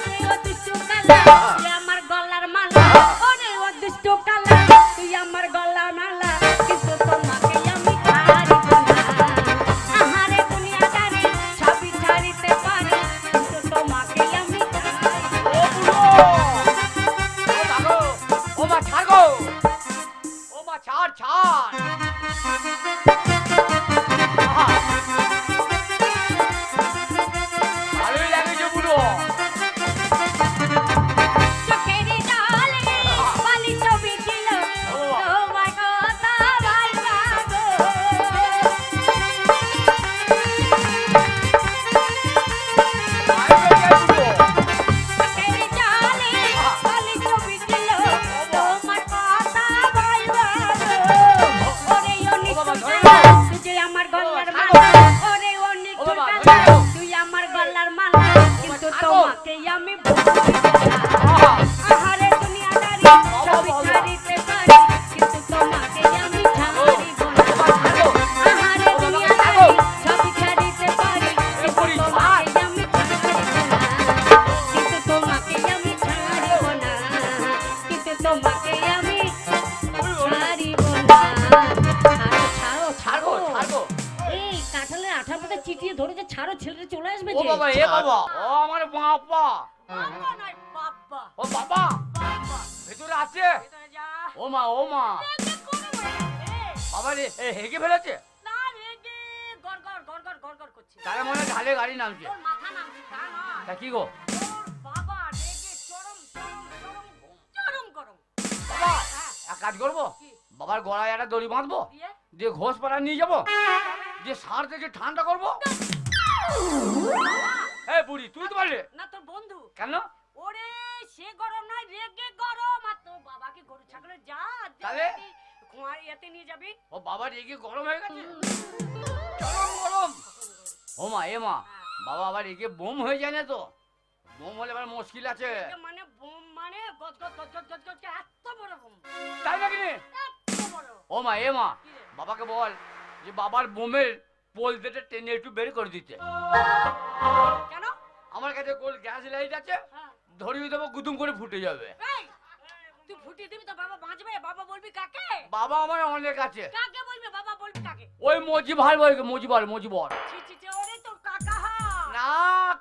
ওরে ও আমার গলার মালা। ওরে কালা, তুই আমার গলার মালা। কিন্তু তোমাকে আমি ও বাবা এ বাবা। ও আমার বাবা। বাবা ও বাবা। ভেতরে আছে? ও মা ও মা। বাবা রে হেগে ফেলেছে। তারা মনে ঢালে গাড়ি নামছে। তা কি গো? বাবা এক কাজ করব? বাবার গলায় একটা দড়ি বাঁধবো? দিয়ে? দিয়ে ঘোষ পাড়া নিয়ে যাব? দিয়ে সার থেকে ঠান্ডা করব? এ বুড়ি তুই তো পারলে? না তোর বন্ধু। কেন? ওরে সে গরম নয় রেগে গরম। আর তোর বাবাকে গরু ছাগলে যা তাহলে? কুয়ার ইয়েতে নিয়ে যাবি। ও বাবা রেগে গরম হয়ে গেছে? চরম গরম। ও মা এ মা বাবা আবার রেগে বোম হয়ে যায় না তো? বোম হলে এবার মুশকিল আছে। মানে বোম মানে গজ গজ গজ এত বড় বোম। তাই নাকি এত বড়। ও মা এ মা বাবাকে বল যে বাবার বোমের পোল দিতে টেনে একটু বের করে দিতে। কেন? আমার কাছে গোল গ্যাস লাইট আছে হ্যাঁ। ধরিয়ে দেবো গুদুম করে ফুটে যাবে। তুই ফুটিয়ে দিবি তো বাবা বাঁচবে বাবা বলবি কাকে? বাবা আমার অনেক আছে। কাকে বলবি বাবা বলবি কাকে? ওই মজিবর ছি ছি ছি ওরে তোর কাকা হা না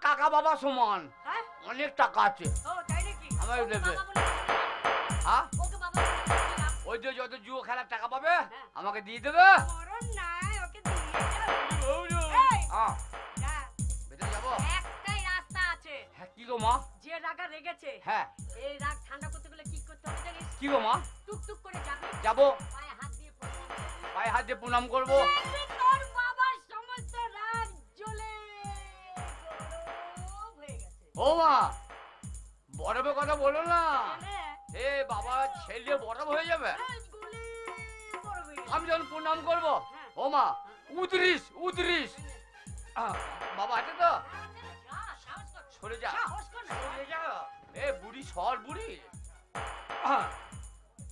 কাকা বাবা সমান। হ্যাঁ? অনেক টাকা আছে। ও তাই নাকি? ওকে দেবে। হ্যাঁ? ওকে বাবা ওই যে যত জুয়ো খেলার টাকা পাবে হ্যাঁ। আমাকে দিয়ে দেবে। হ্যাঁ। ভেতরে যাব? একটাই রাস্তা আছে। হ্যাঁ কি গো মা? যে রাগা রেগেছে হ্যাঁ। এই রাগ ঠান্ডা করতে গেলে কি করতে হবে জানিস? কি গো মা? টুকটুক করে যাবি। যাব। পায়ে হাত দিয়ে প্রণাম পায়ে হাত দিয়ে প্রণাম করব। তোর বাবার সমস্ত রাগ জ্বলে গরম গেছে। ও মা বরফের কথা বলো না। তাহলে এ বাবা ছেলে বরফ হয়ে যাবে। হয়ে। আমি যখন প্রণাম করব হ্যাঁ। ও মা উতরিস আহ, বাবা আছে তো। সরে যা। সরে যা। এ বুড়ি সর বুড়ি।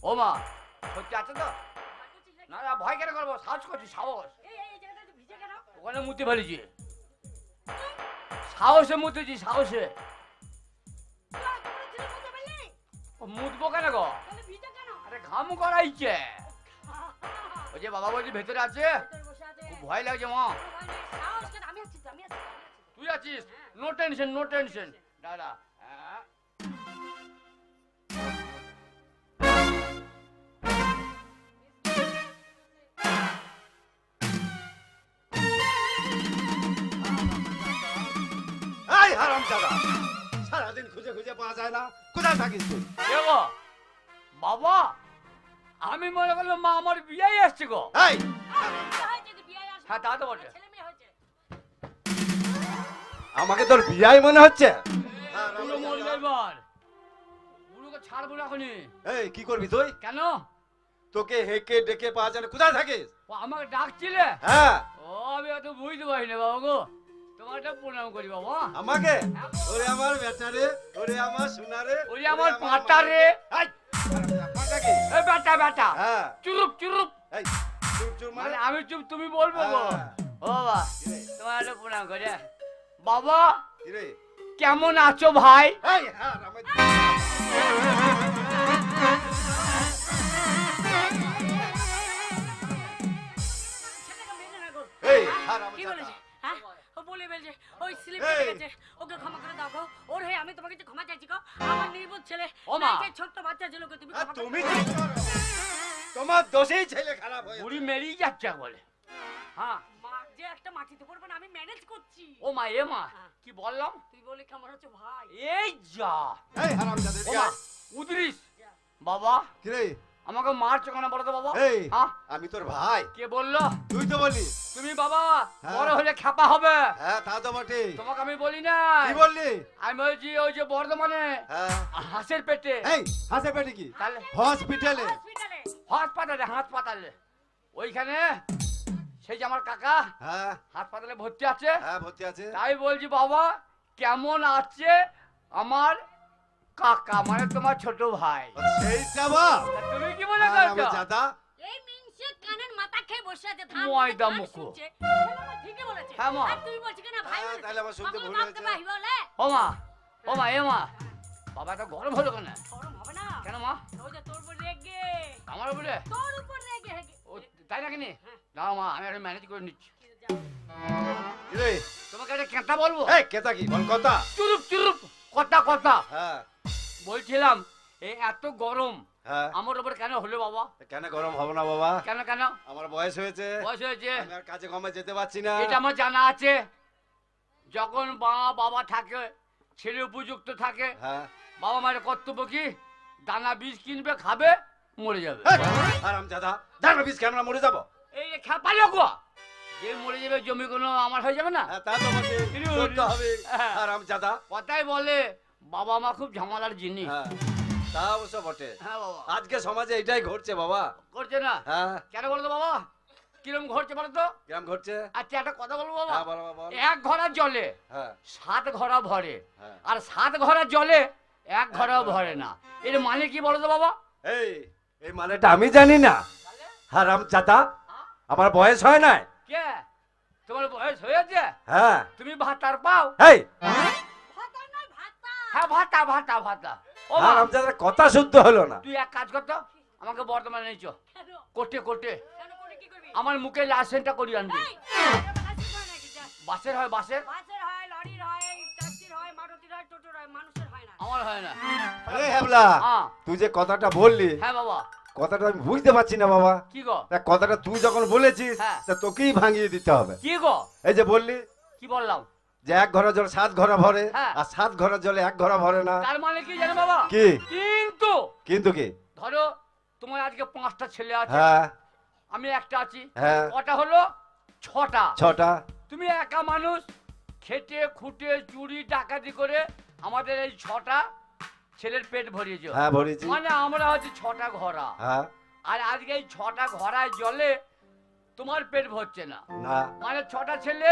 ও মা সত্যি আছে তো? না না ভয় কেন করব? সাহস করছি? ওখানে মুতে ফেলেছি। মুতেছি সাহসে। মুতবো কেন গো? আরে ঘাম করাইছে ওই যে বাবা বলছি ভেতরে আছে? আছে। খুব ভয় লাগছে মা। তুই আছিস নো টেনশন নো টেনশন দাদা হ্যাঁ? এই হারাম দাদা সারাদিন খুঁজে খুঁজে পাওয়া যায় না। কোথায় থাকিস তুই? গো? বাবা আমি মনে করলাম মা আমার বিয়ে আসছে গো। এই। হ্যাঁ, তা তো বটে। আমাকে তোর বিয়াই মনে হচ্ছে? পুরো মরবে এবার। বুড়োকে ছাড়বো না এখনই। এই কি করবি তুই? কেন? তোকে হেকে ডেকে পাওয়া যায় না। কোথায় থাকিস? ও আমাকে ডাকছিলে? হ্যাঁ। ও আমি অত বুঝতে পারি না বাবা গো। তোমারটা প্রণাম করি বাবা। আমাকে? ওরে আমার বেচারে ওরে আমার সোনারে ওরে আমার পাঁটা রে। এই, পাঁটা কি? এ বেটা বেটা হ্যাঁ। চুরুপ চুরুপ। এই চুপ চুপ মানে? মানে আমি চুপ তুমি বলব গো। হ্যাঁ। ও বাবা? তোমার একটা প্রণাম করে বাবা কেমন আছো ভাই? কি বলেছে? হ্যাঁ? ও বলে বলছে ওই স্লিপ গেছে। ওকে ক্ষমা করে দাও গো। ওর হয়ে আমি তোমাকে ক্ষমা চাইছি গো আমার নির্বোধ ছেলে। ছোট্ট বাচ্চা ছেলেকে তুমি। তোমার দোষেই ছেলে খারাপ হয়ে বুড়ি মেরেই যাচ্ছে বলে। হ্যাঁ। মাটিতে পড়বে না আমি ম্যানেজ করছি। ও মা এ মা হ্যাঁ। কি বললাম? তুই বলে কেমন হচ্ছে ভাই। এই যা। এই হারামজাদা ও মা। উদরিস। বাবা কি রে? আমাকে মারছো কেন বলো তো বাবা? এই হ্যাঁ? আমি তোর ভাই। কে বলল? তুই তো বলি তুমি বাবা হ্যাঁ। বড় হলে খাপা হবে। হ্যাঁ তা তো বটে তোমাকে আমি বলি না। কি বললি? আমি বলছি ওই যে বর্ধমানে হ্যাঁ। হাঁসের পেটে। এই হাসে পেটে কি? তাহলে হসপিটালে। হসপিটালে। হাসপাতালে হাসপাতালে। ওইখানে সেই যে আমার কাকা হ্যাঁ। হাসপাতালে ভর্তি আছে। হ্যাঁ ভর্তি আছে। তাই বলছি বাবা কেমন আছে আমার কাকা মানে তোমার ছোট ভাই? সেইটা তুমি কি মনে করছ হারামজাদা এই মিনসে কানের মাথা খেয়ে বসে আছে থাম ময়দা মুখো। ঠিকই বলেছে। হ্যাঁ, মা। আর তুই কেন ভাই হ্যাঁ, তাহলে আমার শুনতে ভুল হয়েছে। ও মা ও মা এ মা। বাবা তো গরম হলো কেন? গরম হবে না। কেন মা? ওই যে তোর উপর রেগে। আমার উপরে? তোর উপর রেগে ও তাই নাকি নি? হ্যাঁ। না মা আমি একটা ম্যানেজ করে নিচ্ছি। রে তোমাকে একটা কেঁটা বলব? এই কেতা কি? বল কথা। চুরুপ চুরুপ কথা কথা। হ্যাঁ। বলছিলাম এই এত গরম হ্যাঁ। আমার উপর কেন হলো বাবা? কেন গরম হবে না বাবা? কেন কেন? আমার বয়স হয়েছে। বয়স হয়েছে। আমি আর কাজে কমে যেতে পারছি না। এটা আমার জানা আছে। যখন মা বাবা থাকে ছেলে উপযুক্ত থাকে হ্যাঁ। বাবা মায়ের কর্তব্য কি? দানা বীজ কিনবে খাবে মরে যাবে। আরাম দাদা দাঁড়া বীজ কেন মরে যাব? এই যে খেপা লোক যে মরে যাবে জমি কোনো আমার হয়ে যাবে না? হ্যাঁ তা তো বটে হিরু, করতে হবে। হ্যাঁ। আরাম দাদা কথাই বলে বাবা মা খুব ঝামেলার জিনিস। হ্যাঁ তা অবশ্য বটে। হ্যাঁ আজকে সমাজে এটাই ঘটছে বাবা। করছে না? হ্যাঁ। কেন বলো তো বাবা? কিরম ঘটছে বলো তো? কেমন ঘটছে? আচ্ছা একটা কথা বলব বাবা? হ্যাঁ এক ঘোড়া জলে হ্যাঁ। সাত ঘোড়া ভরে। আর সাত ঘোড়া জলে এক ঘোড়াও ভরে না। এর মানে কি বলো তো বাবা? এই এই মানেটা আমি জানি না। হারাম চাদা আমার বয়স হয় না কে? তোমার বয়স হয়েছে? হ্যাঁ। তুমি ভাতার পাও? এই ভাতা নয় ভাতা। হ্যাঁ ভাতা ভাতা ভাতা। ও হারাম চাদার কথা শুদ্ধ হলো না। তুই এক কাজ করতো আমাকে বর্তমানে নিয়েছো কেন? কোটে কোটে কেন করে কি করবি? আমার মুখে লাইসেন্সটা করিয়ে আনবি। বাসের হয় বাসের হয় বাসের? বাসের হয় লরির হয় ট্যাক্সির হয় মারুতির হয় টোটোর হয় মানুষের হয় না। আমার হয় না। আরে হেবলা হ্যাঁ। তুই যে কথাটা বললি হ্যাঁ বাবা। কথাটা আমি বুঝতে পারছি না বাবা। কি গো? তা কথাটা তুই যখন বলেছিস হ্যাঁ। তা তোকেই ভাঙিয়ে দিতে হবে। কি গো? এই যে বললি কি বললাম? যে এক ঘোড়া জল সাত ঘোড়া ভরে হ্যাঁ। আর সাত ঘোড়া জলে এক ঘোড়া ভরে না। তার মানে কি জানো বাবা? কি? কিন্তু কিন্তু কি? ধরো তোমার আজকে পাঁচটা ছেলে আছে। হ্যাঁ। আমি একটা আছি। হ্যাঁ। কটা হলো? ছটা। ছটা। তুমি একা মানুষ খেটে খুঁটে চুরি ডাকাতি করে আমাদের এই ছটা ছেলের পেট ভরিয়েছো হ্যাঁ ভরেছি মানে আমরা হচ্ছে ছটা ঘোড়া হ্যাঁ আর আজকে এই ছটা ঘোড়ায় জলে তোমার পেট ভরছে না না মানে ছটা ছেলে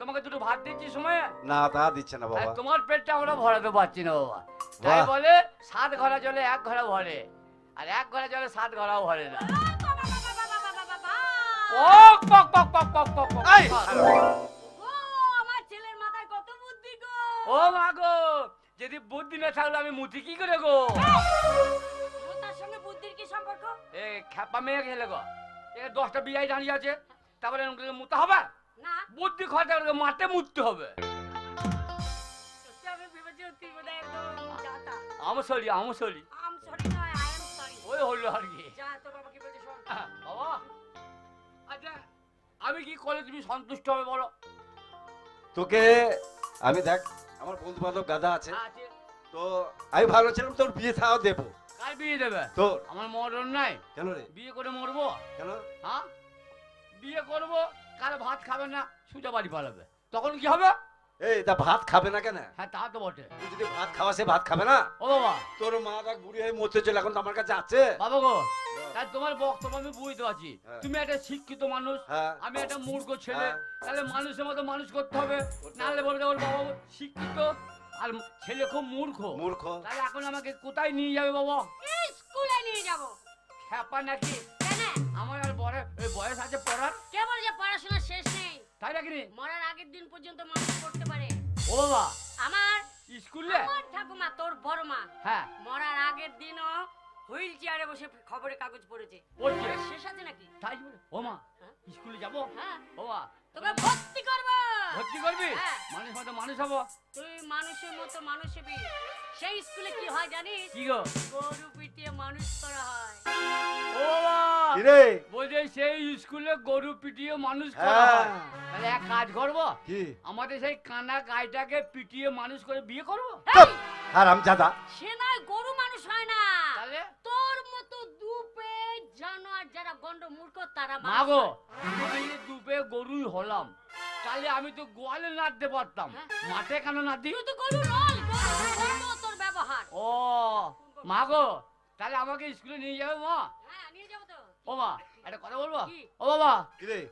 তোমাকে দুটো ভাত দিচ্ছি সময়ে না তা দিচ্ছে না আর বাবা তোমার পেটটা আমরা ভরাতে পারছি না বাবা তাই বলে সাত ঘোড়া জলে এক ঘোড়া ভরে আর এক ঘোড়া জলে সাত ঘোড়াও ভরে না বাবা বাবা বাবা বাবা বাবা পক পক পক পক পক পক পক এই, পক। ও আমার ছেলের মাথায় কত বুদ্ধি গো ও মা গো যদি বুদ্ধি না থাকলে আমি মুতি কি করে গো? তার সঙ্গে বুদ্ধির কি সম্পর্ক? এ খেপা মেয়ে খেলে গো। এ দশটা বিয়াই দাঁড়িয়ে আছে। তারপরে মুতে হবে? না। বুদ্ধি খরচা করে মাঠে মুততে হবে। সত্যি আমি আমসলি আম সরি সরি ওই হলো আর কি। যা তোর বাবা কি বলছে শোন। বাবা। আচ্ছা আমি কি করলে তুমি সন্তুষ্ট হবে বলো? তোকে আমি দেখ আমার বন্ধু বান্ধব গাদা আছে। তো আমি ভালো ছিলাম তোর বিয়ে থাও দেবো। কার বিয়ে দেবে? তোর। আমার মরণ নাই। কেন রে? বিয়ে করে মরবো? কেন? হ্যাঁ? বিয়ে করব কাল ভাত খাবে না সুজা বাড়ি পালাবে। তখন কি হবে? এই তা ভাত খাবে না কেন? হ্যাঁ তা তো বটে। তুই যদি ভাত খাওয়া সে ভাত খাবে না? ও বাবা। তোর মা দেখ বুড়ি হয়ে মরতে চলে এখন তো আমার কাছে আছে। বাবা গো তাই তোমার বক্তব্য আমি বুঝতে পারছি। হ্যাঁ। তুমি একটা শিক্ষিত মানুষ হ্যাঁ। আমি একটা মূর্খ ছেলে হ্যাঁ। তাহলে মানুষের মতো মানুষ করতে হবে। নাহলে বলতে ওর বাবা শিক্ষিত আর ছেলে খুব মূর্খ। মূর্খ। তাহলে এখন আমাকে কোথায় নিয়ে যাবে বাবা? স্কুলে নিয়ে যাব। হ্যাপা নাকি? আমার আর বড় ওই বয়স আছে পড়ার? কে বলছে পড়াশোনা শেষ নেই? তাই নাকি মরার আগের দিন পর্যন্ত মানুষ পড়তে পারে। ও বাবা। আমার স্কুলে? আমার ঠাকুমা তোর বড় মা। হ্যাঁ। মরার আগের দিনও হুইল চেয়ারে বসে খবরের কাগজ পড়েছে। পড়ছে। শেষ আছে নাকি? তাই বলে? ও মা হ্যাঁ? স্কুলে যাব? হ্যাঁ। তোকে ভর্তি করব। ভর্তি করবি? হ্যাঁ। মানুষ মতো মানুষ হব? তুই মানুষের মতো মানুষ হবি। সেই স্কুলে কি হয় জানিস? কি গো? গরু পিটিয়ে মানুষ করা হয়। ও মা! বলছে সেই স্কুলে গরু পিটিয়ে মানুষ করা হ্যাঁ। তাহলে এক কাজ করব? কি? আমাদের সেই কানা গাইটাকে পিটিয়ে মানুষ করে বিয়ে করব? হারাম জাদা। সে নয় গরু মানুষ হয় না। তাহলে? তোর মতো দুপে জানোয়ার যারা গন্ড মূর্খ তারা মাগো আমি দুপে গরুই হলাম তাহলে আমি তো গোয়ালে নাচতে পারতাম। হ্যাঁ। মাঠে কেন নাচি তুই তো গরু নয় তোর ব্যবহার। ও মাগো তাহলে আমাকে স্কুলে নিয়ে যাবে মা? হ্যাঁ নিয়ে যাব তো। ও মা একটা কথা বলব? ও বাবা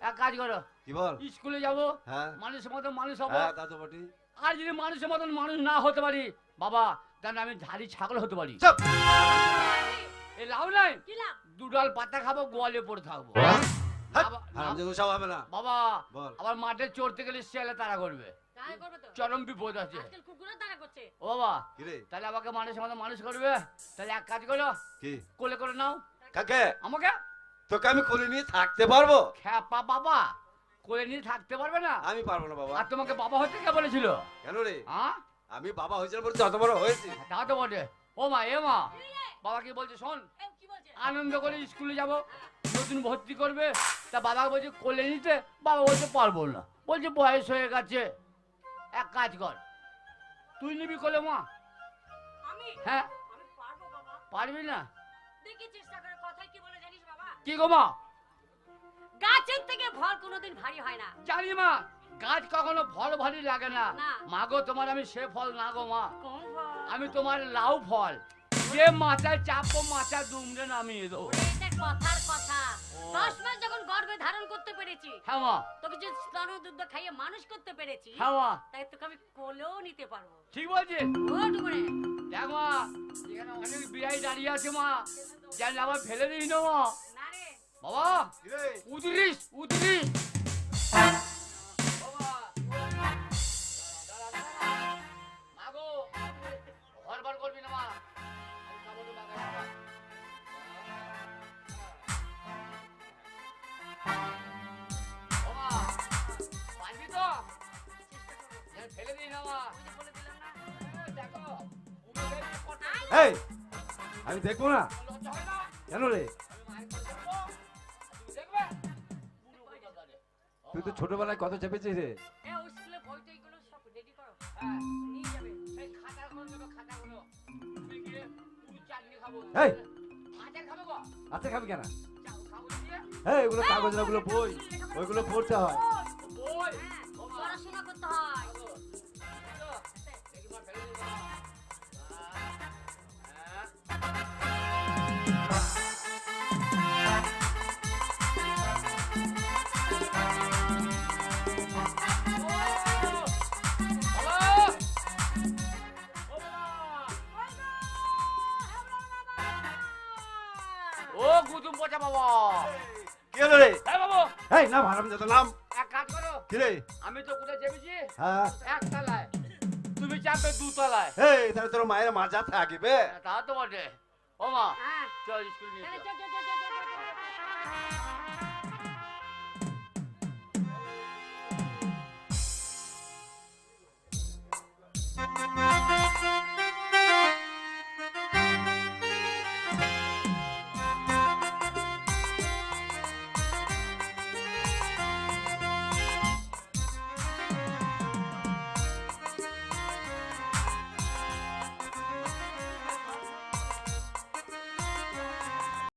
এক কাজ করো। কি বল? স্কুলে যাব হ্যাঁ। মানুষের মতো মানুষ হব। হ্যাঁ তা তো বটি আর যদি মানুষের মতন মানুষ না হতে পারি বাবা তাহলে আমি ধারি ছাগল হতে পারি। এ লাভ নাই? দুডাল পাতা খাব গোয়ালে পড়ে থাকব। না। বাবা আবার মাঠে চড়তে গেলে শিয়ালে তারা করবে। তাই চরম বিপদ আছে। আজকাল কুকুরের দ্বারা করছে। ও বাবা তাহলে আমাকে মানুষের মতো মানুষ করবে? তাহলে এক কাজ করো। কোলে করে নাও। কাকে? আমাকে? তোকে আমি কোলে নিয়ে থাকতে পারব? খ্যাপা বাবা। কোলে নিয়ে থাকতে পারবে না? আমি পারব না বাবা। আর তোমাকে বাবা হতে কে বলেছিল? কেন রে? হ্যাঁ আমি বাবা হয়েছিল বলে যত বড় হয়েছি। তা তো বটে। ও মা এ মা। বাবা কি বলছে শোন? এই, কি বলছে? আনন্দ করে স্কুলে যাব নতুন ভর্তি করবে তা বাবা বলছে কোলে নিতে বাবা বলছে পারব না। বলছে বয়স হয়ে গেছে এক কাজ কর। তুই নিবি কোলে মা। আমি? হ্যাঁ। আমি পারব বাবা। পারবি না? দেখি চেষ্টা করে কথাই কি বলে জানিস বাবা? কি গো মা? গাছের থেকে ফল কোনোদিন ভারী হয় না। জানি মা গাছ কখনো ফল ভারী লাগে না। না। মা গো তোমার আমি সে ফল না গো মা। কোন আমি তোমার লাউ ফল। যে মাথায় চাপো মাথা দুমড়ে নামিয়ে দেবো। ওরে, এটা কথার কথা। ও। দশ মাস যখন গর্ভে ধারণ করতে পেরেছি হ্যাঁ মা। তোকে যে স্তন দুধ খাইয়ে মানুষ করতে পেরেছি হ্যাঁ মা। তাই তোকে আমি কোলেও নিতে পারব। ঠিক বলছিস দেখ মা এখানে অনেক বিড়াই দাঁড়িয়ে আছে মা। জানলে আবার ফেলে দিই না মা। বাবা উদরিস উদরিস না আমি খাব তো বাগানে বাবা। ছোটবেলায় কত চেপেছে রে হ্যাঁ ওই স্কুলে বই টইগুলো সব রেডি করো হ্যাঁ, নিয়ে যাবে এই খাতাগুলো নেবে, খাতাগুলো। তুমি গিয়ে পুরো চাটনি খাব। এই। আচার খাবে গো? খাবি কেন হ্যাঁ ওগুলো কাগজ না ওগুলো বই ওইগুলো পড়তে হয় এই নাম হারাম জাদা নাম। এক কাজ করো। কিরে আমি তো কোথায় যাবিছি হ্যাঁ। এক তলায় তুমি চাপে দু তলায় এই তাহলে তোর মায়ের মাজা থাকিবে। তা তো বটে ও মা হ্যাঁ। চল স্কুল নিয়ে